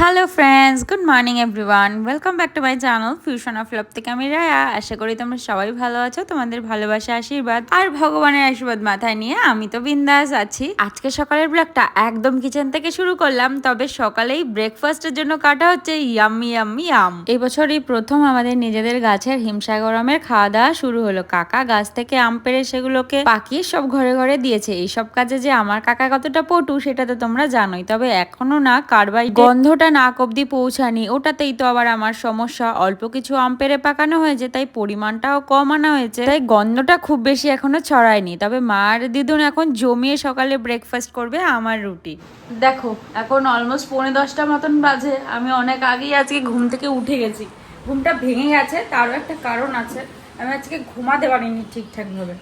Hello friends good morning everyone welcome back to my channel fusion of love থেকে আমি রায়া আশা করি তোমরা সবাই ভালো আছো। তোমাদের ভালোবাসা, আশীর্বাদ আর ভগবানের আশীর্বাদ মাথায় নিয়ে আমি তো বিন্দাস আছি। আজকে সকালের ব্লগটা একদম কিচেন থেকে শুরু করলাম, তবে সকালেই ব্রেকফাস্টের জন্য কাটা হচ্ছে ইয়াম্মি ইয়াম্মি আম। এই বছর এই প্রথম আমাদের নিজেদের গাছের হিমসাগর আমের খাওয়া দাওয়া শুরু হলো। কাকা গাছ থেকে আম পেড়ে সেগুলোকে পাকিয়ে সব ঘরে ঘরে দিয়েছে। এইসব কাজে যে আমার কাকা কতটা পটু, সেটা তো তোমরা জানোই। তবে এখনও না কারবাই গন্ধটা নাক অব্দি পৌঁছানি ওটাতেই তো আবার আমার সমস্যা। অল্প কিছু আম পেড়ে পাকানো হয়েছে, তাই পরিমাণটাও কম আনা হয়েছে। তাই গন্ধটা খুব বেশি এখনও ছড়ায়নি। তবে মার দিদুন এখন জমিয়ে সকালে ব্রেকফাস্ট করবে আমার রুটি। দেখো, এখন অলমোস্ট পৌনে দশটা মতন বাজে। আমি অনেক আগেই আজকে ঘুম থেকে উঠে গেছি। ঘুমটা ভেঙে গেছে, তারও একটা কারণ আছে। আমি আজকে ঘুমাতে পারিনি ঠিকঠাকভাবে।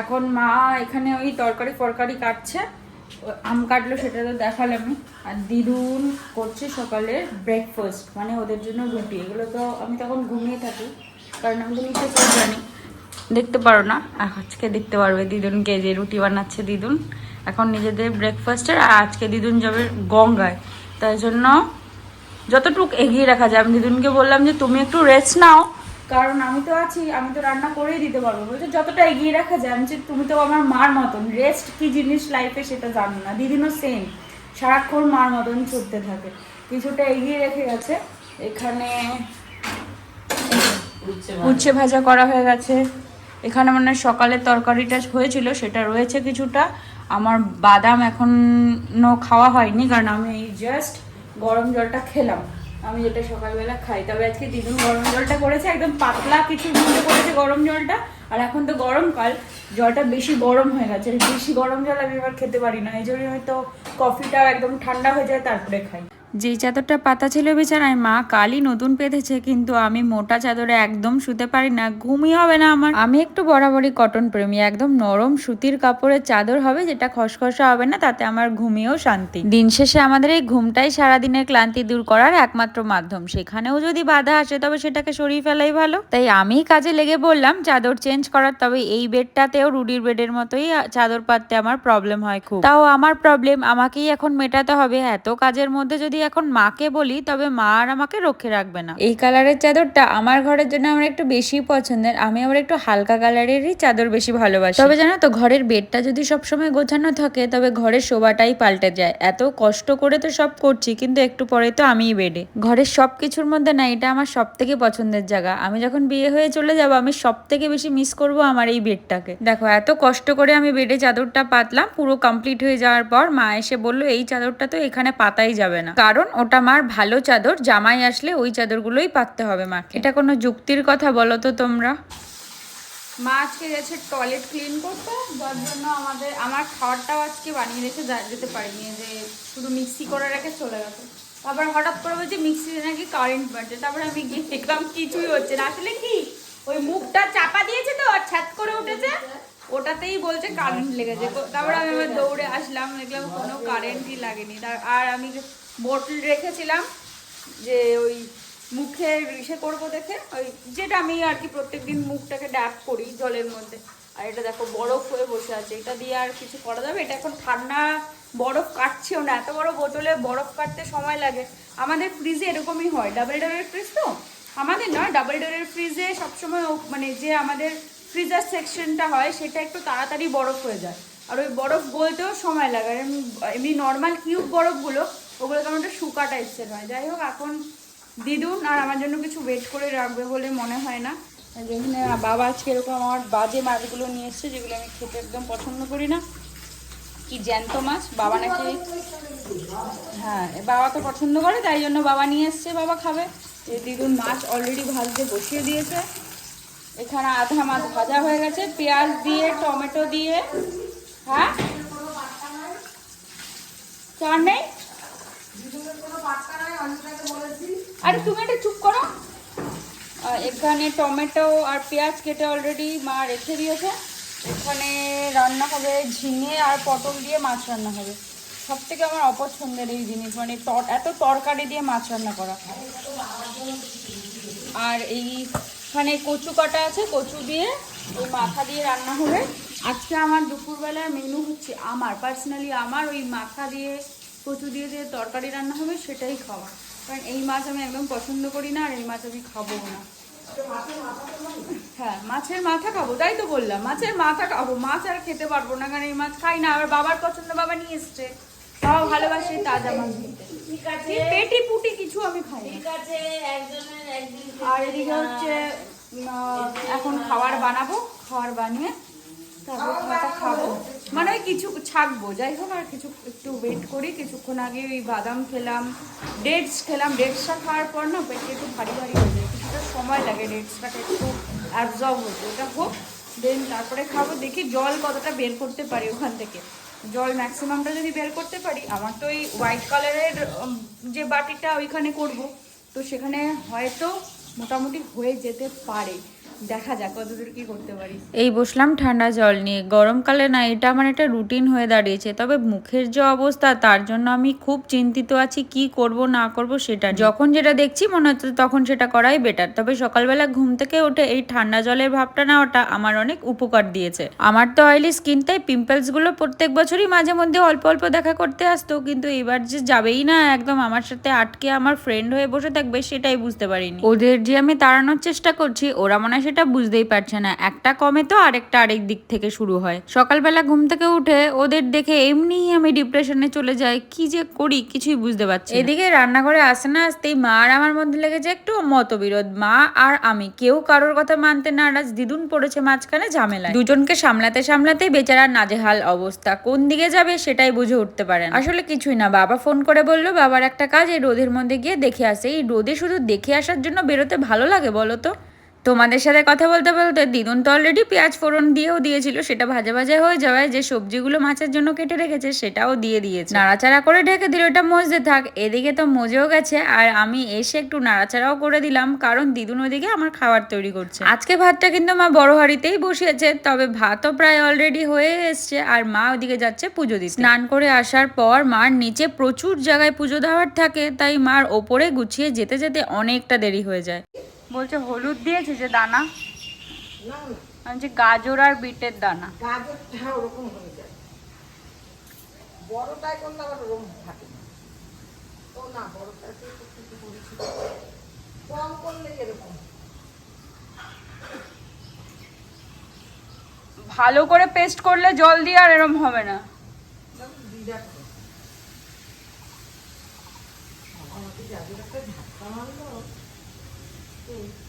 এখন মা এখানে ওই তরকারি ফরকারি কাটছে। আম কাটলো সেটা তো দেখালামই আর দিদুন করছে সকালে ব্রেকফাস্ট মানে ওদের জন্য রুটি। এগুলো তো আমি তখন ঘুমিয়ে থাকি, কারণ আমি তো নিচে জানি। দেখতে পারো না, আজকে দেখতে পারবে দিদুনকে যে রুটি বানাচ্ছে দিদুন। এখন নিজেদের ব্রেকফাস্টের আর আজকে দিদুন যাবে গঙ্গায়। তাই জন্য যতটুক এগিয়ে রাখা যায়, আমি দিদুনকে বললাম যে তুমি একটু রেস্ট নাও। কারণ আমি তো আছি আমি তো রান্না করেই দিতে পারব। বলছে যতটা এগিয়ে রাখা যায়। আমি যে তুমি তো আমার মার মতন। রেস্ট কি জিনিস লাইফে সেটা জানো না। দিদিনও সেম সারাক্ষণ মার মতন ছুটতে থাকে। কিছুটা এগিয়ে রেখে গেছে। এখানে উচ্ছে ভাজা। করা হয়ে গেছে। এখানে মানে সকালের তরকারিটা হয়েছিল সেটা রয়েছে কিছুটা। আমার বাদাম এখনও খাওয়া হয়নি কারণ আমি এই জাস্ট গরম জলটা খেলাম। আমি যেটা সকালবেলা খাই। তবে আজকে দিদুন গরম জলটা করেছে, একদম পাতলা কিছু মধ্যে করেছে গরম জলটা। আর এখন তো গরমকাল জলটা বেশি গরম হয়ে গেছে। বেশি গরম জল আমি এবার খেতে পারি না। এই জন্য হয়তো কফিটা একদম ঠান্ডা হয়ে যায়, তারপরে খাই। যেই চাদরটা পাতা ছিল বিছানায়, মা কালই নতুন পেতেছে কিন্তু আমি মোটা চাদরে একদম শুতে পারি না, ঘুমই হবে না আমার। আমি একটু বরাবরই কটন প্রেমী, একদম নরম সুতির কাপড়ের চাদর হবে, যেটা খসখসা হবে না, তাতে আমার ঘুমিয়েও শান্তি। দিন শেষে আমাদের এই ঘুমটাই সারাদিনের ক্লান্তি দূর করার একমাত্র মাধ্যম, সেখানেও যদি বাধা আসে, তবে সেটাকে সরিয়ে ফেলাই ভালো। তাই আমি কাজে লেগে বললাম চাদর চেঞ্জ করার, তবে এই বেডটাতেও রুডির বেডের মতোই চাদর পাততে আমার প্রবলেম হয় খুব। তাও আমার প্রবলেম আমাকেই এখন মেটাতে হবে, এত কাজের মধ্যে যদি এখন মাকে বলি তবে মা আর আমাকে রক্ষে রাখবে না। এই কালারের চাদরটা আমার ঘরের জন্য আমার একটু বেশি পছন্দের। আমি আবার একটু হালকা কালারেরই চাদর বেশি ভালোবাসি। তবে জানো তো ঘরের বেডটা যদি সবসময় গোছানো থাকে তবে ঘরের শোভাটাই পাল্টে যায়। এত কষ্ট করে তো সব করছি কিন্তু একটু পরে তো আমিই বেডে। ঘরের সব কিছুর মধ্যে না এটা আমার সব থেকে পছন্দের জায়গা। আমি যখন বিয়ে হয়ে চলে যাব আমি সব থেকে বেশি মিস করব আমার এই বেডটাকে। দেখো এত কষ্ট করে আমি বেডে চাদরটা পাতলাম পুরো কমপ্লিট হয়ে যাওয়ার পর মা এসে বলল এই চাদরটা তো এখানে পাতাই যাবে না। কারণ ওটা মার ভালো চাদর, জামাই আসলে ওই চাদরগুলোই পাততে হবে মাকে। এটা কোনো যুক্তির কথা বলো তো তোমরা? মা আজকে গেছে টয়লেট ক্লিন করতে, যার জন্য আমাদের, আমার খাবারটাও আজকে বানিয়ে রেখে যেতে পারিনি যে শুধু মিক্সি করে রেখে চলে গেছে। তারপর হঠাৎ করে বলছে মিক্সিতে নাকি কারেন্ট বাড়ছে, তারপরে আমি গিয়ে দেখলাম কিছুই হচ্ছে না। আসলে কি? ওই মুখটা চাপা দিয়েছে তো, আর করে উঠেছে। ওটাতেই বলছে কারেন্ট লেগেছে। তারপরে আমি আবার দৌড়ে আসলাম, দেখলাম কোনো কারেন্টই লাগেনি। আর আমি বোতল রেখেছিলাম যে ওই মুখে ইসে করব দেখে, ওই যেটা আমি আর কি প্রত্যেকদিন মুখটাকে ড্যাপ করি জলের মধ্যে। আর এটা দেখো বরফ হয়ে বসে আছে, এটা দিয়ে আর কিছু করা যাবে? এটা এখন ঠান্ডা বরফ কাটছেও না, এত বড় বোতলে বরফ কাটতে সময় লাগে। আমাদের ফ্রিজে এরকমই হয়, ডাবল ডোরের ফ্রিজ তো? আমাদের নয়, ডাবল ডোরের ফ্রিজে সবসময় মানে যে আমাদের ফ্রিজার সেকশনটা হয়, সেটা একটু তাড়াতাড়ি বরফ হয়ে যায়। আর ওই বরফ গলতেও সময় লাগে এমনি নর্মাল কিউব বরফগুলো ওগুলো কেমন একটা শুকা টাইপসের হয়। যাই হোক, এখন দিদুন আর আমার জন্য কিছু ওয়েট করে রাখবে বলে মনে হয় না। যেখানে বাবা আজকে এরকম আমার বাজে মাছগুলো নিয়ে এসছে, যেগুলো আমি খেতে একদম পছন্দ করি না। কি জ্যান্ত মাছ? বাবা নাকি হ্যাঁ বাবা তো পছন্দ করে, তাই জন্য বাবা নিয়ে এসছে, বাবা খাবে। দিদুন মাছ অলরেডি ভাজতে বসিয়ে দিয়েছে। এখানে আধা মাছ ভাজা হয়ে গেছে, পেঁয়াজ দিয়ে, টমেটো দিয়ে। হ্যাঁ? চার নেই? আরে তুমি একটা চুপ করো। এখানে টমেটো আর পেঁয়াজ কেটে অলরেডি মা রেখে দিয়েছে। এখানে রান্না হবে ঝিঙে আর পটল দিয়ে মাছ রান্না হবে। সব থেকে আমার অপছন্দের এই জিনিস মানে এত তরকারি দিয়ে মাছ রান্না করা। আর এইখানে কচু কাটা আছে, কচু দিয়ে ওই মাথা দিয়ে রান্না হবে। আজকে আমার দুপুরবেলার মেনু হচ্ছে আমার পার্সোনালি আমার ওই মাথা দিয়ে কচু দিয়ে দিয়ে তরকারি রান্না হবে সেটাই খাওয়া। কারণ এই মাছ আমি একদম পছন্দ করি না আর এই মাছ আমি খাব না। হ্যাঁ মাছের মাথা খাব তাই তো বললাম। মাছের মাথা খাব মাছ আর খেতে পারব না কারণ এই মাছ খাই না আবার বাবার পছন্দ বাবা নিয়ে এসছে। বাবা ভালোবাসে তাজা মাছ খেতে। পেটি পুটি কিছু আমি খাই আর এদিকে হচ্ছে এখন খাবার বানাবো খাবার বানিয়ে তারপর খাব। মানে ওই কিছু ছাকবো, যাই হোক, আর কিছু একটু ওয়েট করি, কিছুক্ষণ আগে ওই বাদাম খেলাম ডেটস খেলাম ডেটসটা খাওয়ার পর না পেটে একটু ভারী ভারী হয়ে যায়, কিছুটা সময় লাগে ডেটসটাকে একটু অ্যাবজর্ব হতে ওটা হোক দেন তারপরে খাব, দেখি জল কতটা বের করতে পারি ওখান থেকে। জল ম্যাক্সিমামটা যদি বের করতে পারি, আমার তো ওই হোয়াইট কালারের যে বাটিটা ওইখানে করব, তো সেখানে হয়তো মোটামুটি হয়ে যেতে পারে। দেখা যাক কতদূর কি করতে পারি। এই বসলাম ঠান্ডা জল নিয়ে। গরমকালে না, এটা আমার একটা রুটিন হয়ে দাঁড়িয়েছে। তবে মুখের যে অবস্থা, তার জন্য আমি খুব চিন্তিত আছি, কি করব, না করব সেটা যখন যেটা দেখছি, মনে হচ্ছে তখন সেটা করাই বেটার তবে সকালবেলা ঘুম থেকে উঠে এই ঠান্ডা জলের ভাবটা নেওয়াটা আমার অনেক উপকার দিয়েছে। আমার তো অয়েলি স্কিন তাই পিম্পলসগুলো প্রত্যেক বছরই মাঝে মধ্যে অল্প অল্প দেখা করতে আসতো। কিন্তু এবার যে যাবেই না, একদম আমার সাথে আটকে আমার ফ্রেন্ড হয়ে বসে থাকবে, সেটাই বুঝতে পারিনি। ওদের যে আমি তাড়ানোর চেষ্টা করছি, ওরা মনে হয় সেটা বুঝতেই পারছে না। একটা কমে তো আরেকটা আরেক দিক থেকে শুরু হয়। সকালবেলা ঘুম থেকে উঠে ওদের দেখে এমনিই আমি ডিপ্রেশনে চলে যাই। কি যে করি কিছুই বুঝতে পারছি। এদিকে রান্নাঘরে আসে না আসতেই মা আর আমার মধ্যে লেগেছে একটু মতবিরোধ। মা আর আমি কেউ কারোর কথা মানতে না নারাজ। দিদুন পড়েছে মাঝখানে ঝামেলায়। দুজনকে সামলাতে সামলাতেই বেচারার নাজেহাল অবস্থা। কোন দিকে যাবে সেটাই বুঝে উঠতে পারেন আসলে কিছুই না। বাবা ফোন করে বলল, বাবার একটা কাজ এই রোদের মধ্যে গিয়ে দেখে আসে। এই রোদে শুধু দেখে আসার জন্য বেরোতে ভালো লাগে বলো তো? তোমাদের সাথে কথা বলতে বলতে দিদুন তো অলরেডি পেঁয়াজ ফোড়ন দিয়েও দিয়েছিল, সেটা ভাজা ভাজা হয়ে যাওয়ায় যে সবজিগুলো মাছের জন্য কেটে রেখেছে সেটাও দিয়ে দিয়েছে। নাড়াচাড়া করে ঢেকে দিল ওটা মজতে থাক, এদিকে তো মজেও গেছে, আর আমি এসে একটু নাড়াচাড়াও করে দিলাম, কারণ দিদুন ওদিকে আমার খাবার তৈরি করছে। আজকে ভাতটা কিন্তু মা বড় হাড়িতেই বসিয়েছে, তবে ভাতও প্রায় অলরেডি হয়ে এসছে, আর মা ওদিকে যাচ্ছে পুজো দিতে। স্নান করে আসার পর মার নিচে প্রচুর জায়গায় পুজো দেওয়ার থাকে, তাই মার ওপরে গুছিয়ে যেতে যেতে অনেকটা দেরি হয়ে যায়। বলছে হলুদ দিয়েছে যে দানা? যে গাজর আর বিটের দানা। গাজরটা ওরকম হয়ে যায়। বড়টাই করলে আবার ওরকম থাকে ও না বড়টাতে কিছু করেছি কম করলে এরকম। ভালো করে পেস্ট করলে জল দিয়ে আর এরম হবে না। Mm.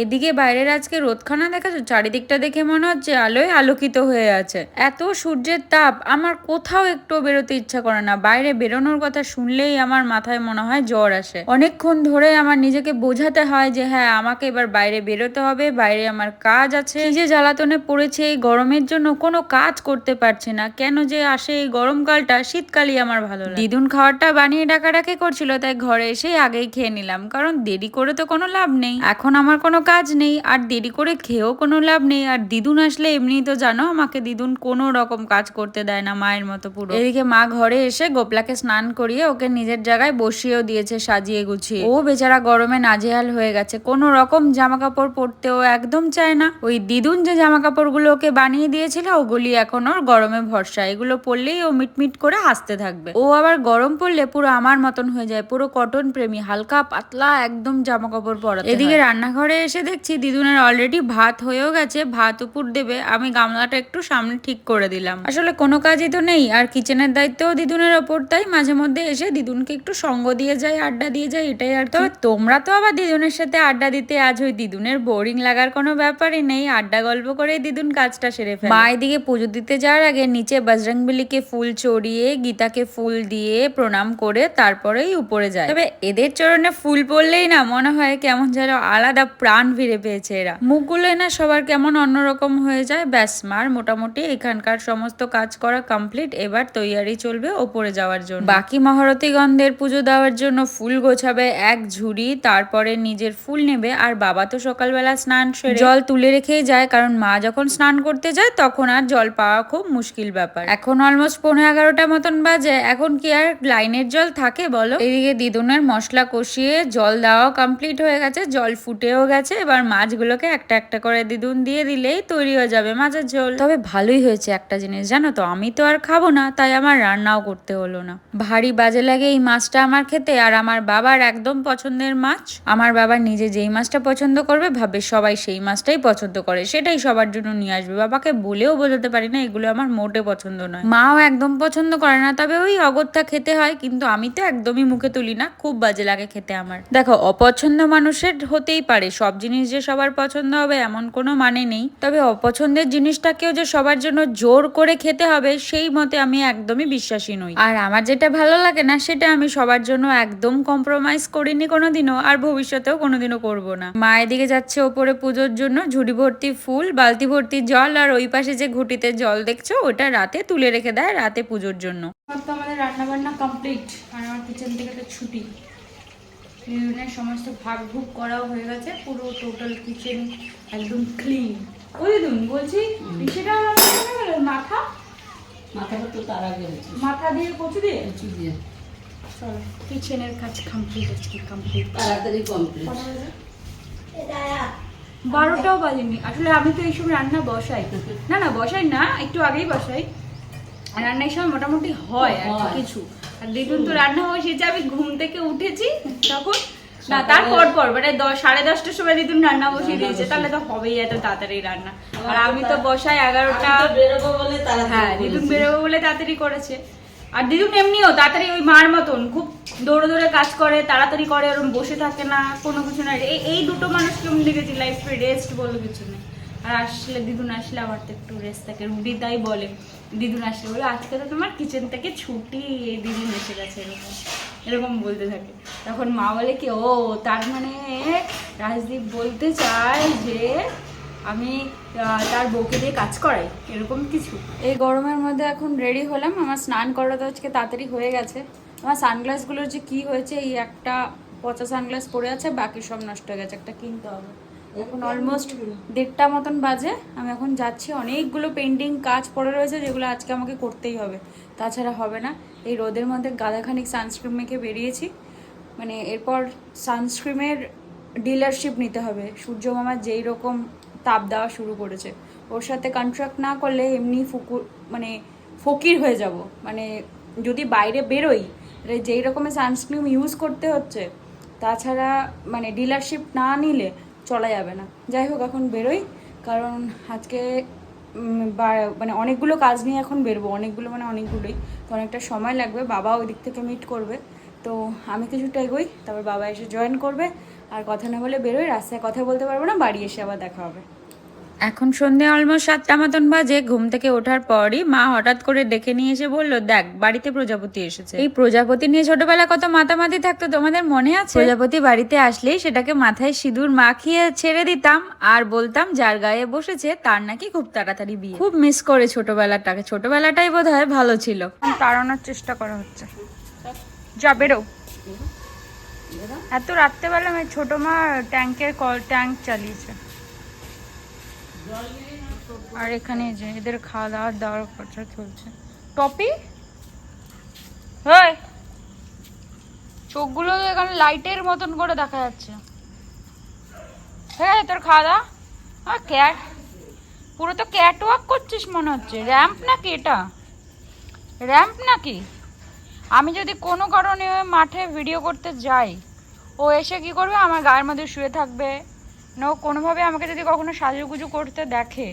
এদিকে বাইরের আজকে রোদখানা দেখাছো চারিদিকটা দেখে মনে হচ্ছে আলোয় আলোকিত হয়ে আছে। এত সূর্যের তাপ, আমার কোথাও একটু বেরোতে ইচ্ছা করে না। বাইরে বেরোনোর কথা শুনলেই আমার মাথায় মনে হয় জ্বর আসে। অনেকক্ষণ ধরে আমার নিজেকে বোঝাতে হয় যে হ্যাঁ আমাকে এবার বাইরে বেরোতে হবে, বাইরে আমার কাজ আছে। যে জ্বালাতনে পড়েছে এই গরমের জন্য, কোনো কাজ করতে পারছি না। কেন যে আসে এই গরমকালটা, শীতকালই আমার ভালো দিদুন খাবারটা বানিয়ে ডাকাডাকি করছিল, তাই ঘরে এসে আগেই খেয়ে নিলাম। কারণ দেরি করে তো কোনো লাভ নেই। এখন আমার কোনো কাজ নেই আর দেরি করে খেয়েও কোনো লাভ নেই। আর দিদুন আসলে এমনি তো জানো আমাকে দিদুন কোনো রকম কাজ করতে দেয় না মায়ের মতো পুরো। এদিকে মা ঘরে এসে গোপলাকে স্নান করিয়ে ওকে নিজের জায়গায় বসিয়েও দিয়েছে সাজিয়ে গুছিয়ে। ও বেচারা গরমে নাজেহাল হয়ে গেছে। কোনো রকম জামা কাপড় পরতেও একদম চায় না। ওই দিদুন যে জামা কাপড়গুলো ওকে বানিয়ে দিয়েছিল ওগুলি এখন ওর গরমে ভরসা। এগুলো পরলেই ও মিটমিট করে হাসতে থাকবে। ও আবার গরম পড়লে পুরো আমার মতন হয়ে যায় পুরো কটন প্রেমী হালকা পাতলা একদম জামা কাপড় পরা এদিকে রান্নাঘরে এসে দেখছি দিদুনের অলরেডি ভাত হয়েও গেছে ভাত উপর দেবে আমি গামলাটা একটু সামনে ঠিক করে দিলাম। আসলে কোনো কাজই তো নেই আর কিচেনের দায়িত্বও দিদুনের ওপর তাই মাঝে মধ্যে এসে দিদুনকে একটু সঙ্গ দিয়ে যায় আড্ডা দিয়ে যায় এটাই আর তবে তোমরা তো আবার দিদুনের সাথে আড্ডা দিতে আজ ওই দিদুনের বোরিং লাগার কোনো ব্যাপারই নেই আড্ডা গল্প করে দিদুন কাজটা সেরে ফেলে। মা এদিকে পুজো দিতে যাওয়ার আগে নিচে বজরংবলিকে ফুল চড়িয়ে গীতাকে ফুল দিয়ে প্রণাম করে তারপরেই উপরে যায়। তবে এদের চরণে ফুল পড়লেই না মনে হয় কেমন যেন আলাদা প্রাণ ফিরে পেয়েছে এরা। মুখগুলো না সবার কেমন অন্যরকম হয়ে যায়। ব্যাস, মার মোটামুটি এখানকার সমস্ত কাজ করা কমপ্লিট এবার তৈয়ারি চলবে ওপরে যাওয়ার জন্য। বাকি মহারথীগন্ধের পুজো দেওয়ার জন্য ফুল গোছাবে এক ঝুড়ি, তারপরে নিজের ফুল নেবে। আর বাবা তো সকালবেলা স্নান সেরে জল তুলে রেখেই যায়, কারণ মা যখন স্নান করতে যায়, তখন আর জল পাওয়া খুব মুশকিল ব্যাপার। এখন অলমোস্ট পনেরো এগারোটা মতন বাজে। এখন কি আর লাইনের জল থাকে বলো? এদিকে দিদুনের মশলা কষিয়ে জল দেওয়া কমপ্লিট হয়ে গেছে, জল ফুটেও গেছে। গেছে এবার মাছগুলোকে একটা একটা করে দিদুন দিয়ে দিলেই তৈরি হয়ে যাবে মাছের ঝোল। তবে ভালোই হয়েছে একটা জিনিস, জানো তো, আমি তো আর খাব না, তাই আমার রান্নাও করতে হলো না। ভারী বাজে লাগে এই মাছটা আমার খেতে, আর আমার বাবার একদম পছন্দের মাছ। আমার বাবা নিজে যেই মাছটা পছন্দ করবে, ভাবে সবাই সেই মাছটাই পছন্দ করে, সেটাই সবার জন্য নিয়ে আসবে। বাবাকে বলেও বোঝাতে পারি না, এগুলো আমার মোটে পছন্দ নয়। মাও একদম পছন্দ করে না, তবে ওই অগত্যা খেতে হয়, কিন্তু আমি তো একদমই মুখে তুলি না, খুব বাজে লাগে খেতে আমার। দেখো, অপছন্দ মানুষের হতেই পারে, সব জিনিস যে সবার পছন্দ হবে এমন কোনো মানে নেই। তবে অপছন্দের জিনিসটাকেও যে সবার জন্য জোর করে খেতে হবে, সেই মতে আমি একদমই বিশ্বাসী নই। আর আমার যেটা ভালো লাগে না, সেটা আমি সবার জন্য একদম কম্প্রোমাইজ করিনি কোনোদিনও, আর ভবিষ্যতেও কোনোদিনও করব না। মা এদিকে যাচ্ছে ওপরে পুজোর জন্য, ঝুড়ি ভর্তি ফুল, বালতি ভর্তি জল, আর ওই পাশে যে ঘুটিতে জল দেখছ, ওটা রাতে তুলে রেখে দেয়, রাতে পুজোর জন্য। আমাদের রান্না বান্না কমপ্লিট আর আমার কিচেন থেকে ছুটি। লিওনের সমস্ত ভাগ ভুগ করাও হয়ে গেছে পুরো টোটাল কিচেন একদম ক্লিন ওই দিদুন বলছি সেটা মাথা? মাথাটা তো তার আগে মাথা দিয়ে কচু দিয়ে? কিছু দিয়ে। চলো কিচেনের কাজ কমপ্লিট আজকে কমপ্লিট তাড়াতাড়ি কমপ্লিট বারোটাও বাজেনি। আসলে আমি তো এইসব রান্না বসাই। না না বসাই না একটু আগেই বসাই। আর রান্নার সময় মোটামুটি হয় আর কিছু। আর দেখুন তো রান্না বসেছে আমি ঘুম থেকে উঠেছি তখন না তারপর পর মানে সাড়ে দশটার সময় দিদুন রান্না বসিয়ে দিয়েছে তাহলে তো হবেই এত তাড়াতাড়ি রান্না। আর আমি তো বসাই এগারোটা বেরোবো বলে হ্যাঁ দিদুন বেরোবো বলে তাড়াতাড়ি করেছে। আর দিদুন এমনিও তাড়াতাড়ি ওই মার মতন খুব দৌড়ে দৌড়ে কাজ করে তাড়াতাড়ি করে ওরকম বসে থাকে না কোনো কিছু না। এই এই দুটো মানুষকে আমি দেখেছি লাইফে রেস্ট বলে কিছু নেই। আর আসলে দিদুন আসলে আমার তো একটু রেস্ট থাকে রুডি তাই বলে। দিদুন আসলে বলে আজকে তো তোমার কিচেন থেকে ছুটি এই দিদিন এসে গেছে এরকম। এরকম বলতে থাকে। তখন মা বলে কি, ও, তার মানে রাজদীপ বলতে চায় যে আমি তার বউকে দিয়ে কাজ করাই, এরকম কিছু। এই গরমের মধ্যে এখন রেডি হলাম। আমার স্নান করা তো আজকে তাড়াতাড়ি হয়ে গেছে। আমার সানগ্লাসগুলোর যে কি হয়েছে, এই একটা পচা সানগ্লাস পড়ে আছে, বাকি সব নষ্ট হয়ে গেছে। একটা কিনতে হবে। এখন অলমোস্ট দেড়টা মতন বাজে। আমি এখন যাচ্ছি। অনেকগুলো পেন্টিং কাজ পড়ে রয়েছে, যেগুলো আজকে আমাকে করতেই হবে। তাছাড়া হবে না। এই রোদের মধ্যে গাদাখানিক সানস্ক্রিন মেখে বেরিয়েছি। মানে এরপর সানস্ক্রিমের ডিলারশিপ নিতে হবে। সূর্য মামা যেই রকম তাপ দেওয়া শুরু করেছে। ওর সাথে কন্ট্রাক্ট না করলে এমনি ফুকুর মানে ফকির হয়ে যাব। মানে যদি বাইরে বেরোই যেই রকমের সানস্ক্রিন ইউজ করতে হচ্ছে, তাছাড়া মানে ডিলারশিপ না নিলে চলা যাবে না। যাই হোক, এখন বেরোই। কারণ আজকে মানে অনেকগুলো কাজ নিয়ে এখন বেরবো। অনেকগুলো মানে অনেকগুলোই। তো অনেকটা সময় লাগবে। বাবা ওই দিক থেকে মিট করবে। তো আমি কিছুটা এগোই। তারপর বাবা এসে জয়েন করবে। আর কথা না বলে বেরোই। রাস্তায় কথা বলতে পারব না। বাড়ি এসে আবার দেখা হবে। এখন সন্ধে অলমোস্ট সাতটা মতন বাজে ঘুম থেকে ওঠার পরই মা হঠাৎ করে ডেকে নিয়ে এসে বলল দেখ বাড়িতে প্রজাপতি এসেছে। এই প্রজাপতি নিয়ে ছোটবেলায় কত মাতামাতি থাকতো তোমাদের মনে আছে? প্রজাপতি বাড়িতে আসলেই সেটাকে মাথায় সিঁদুর মাখিয়ে ছেড়ে দিতাম আর বলতাম যার গায়ে বসেছে তার নাকি খুব তাড়াতাড়ি বিয়ে। খুব মিস করে ছোটবেলাটাকে। ছোটবেলাটাই বোধ হয় ভালো ছিল। তাড়ানোর চেষ্টা করা হচ্ছে। যা বেরো। এত রাত্রেবেলা ছোট মা ট্যাঙ্কের কল ট্যাঙ্ক চালিয়েছে। আর এখানে যে এদের খাওয়া দাওয়ার দেওয়ার খরচা চলছে। টপি? হয় চোখগুলো এখানে লাইটের মতন করে দেখা যাচ্ছে। হ্যাঁ তোর খাওয়া দাওয়া ক্যাট পুরো তো ক্যাট ওয়াক করছিস মনে হচ্ছে। র্যাম্প নাকি এটা? র্যাম্প নাকি? আমি যদি কোনো কারণে মাঠে ভিডিও করতে যাই, ও এসে কি করবে? আমার গায়ের মধ্যে শুয়ে থাকবে। না, কোনোভাবে আমাকে যদি কখনো সাজুগুজু করতে দেখে,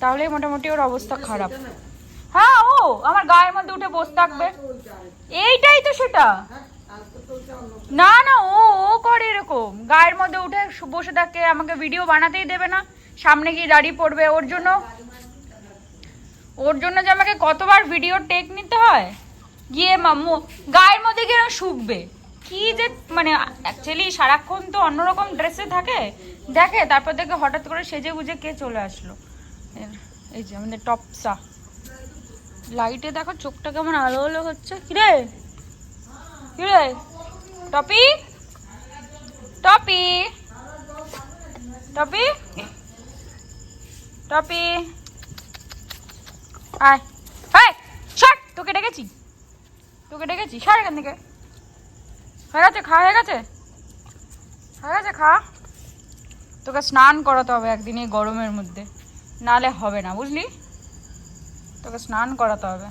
তাহলে মোটামুটি ওর অবস্থা খারাপ। হ্যাঁ ও, আমার গায়ের মধ্যে উঠে বসে থাকবে। এইটাই তো সেটা। না না, ও ও করে এরকম। গায়ের মধ্যে উঠে বসে থাকে, আমাকে ভিডিও বানাতেই দেবে না। সামনে গিয়ে দাঁড়িয়ে পড়বে ওর জন্য। ওর জন্য যে আমাকে কতবার ভিডিও টেক নিতে হয়? গিয়ে গায়ের মধ্যে গিয়ে শুকবে। কি যে মানে অ্যাকচুয়ালি সারাক্ষণ তো অন্যরকম ড্রেসে থাকে। দেখে, তারপর দেখে হঠাৎ করে সেজে গুজে কে চলে আসলো? এই যে আমাদের টপসা। লাইটে দেখো, চোখটা কেমন আলো আলো হচ্ছে। কিরে? কিরে? টপি? টপি? টপি? টপি? আয়। আয় সর! তোকে ডেকেছি। তোকে ডেকেছি। সর এখান থেকে। হয়ে গেছে, খা, হয়ে গেছে। হয়ে গেছে, খা। তোকে স্নান করাতে হবে একদিন এই গরমের মধ্যে। নালে হবে না, বুঝলি? তোকে স্নান করাতে হবে।